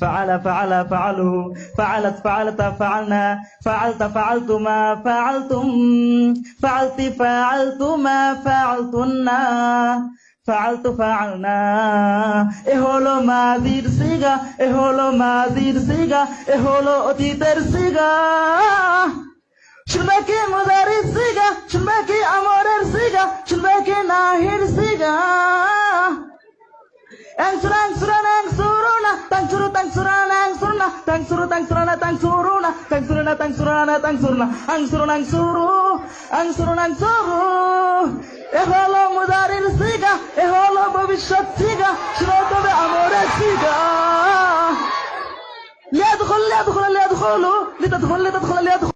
فعل فعل فعلوا فعلت فعلت فعلنا فعلت فعلتما فعلتم فعلت فعلتما فعلتن فعلت فعلنا এ হলো মাদির সিগা এ হলো মাদির সিগা এ হলো অতীতের সিগা শুনবে কি মুদারির সিগা শুনবে কি আমরের সিগা শুনবে কি নাহির সিগা Angsura, angsura, angsuruna, tangsuru, tangsurana, tangsuru, tangsurana, tangsuruna, tangsuruna, tangsurana, tangsurna, angsuruna, angsuru, angsuruna, angsuru. এ হলো মুদারির সিগা এ হলো ভবিষ্যৎ সিগা শুনো তবে আমরের সিগা লিয়াদখল লিয়াদখল লিয়াদখলু লিতাদখল লিতাদখল লিয়াদখল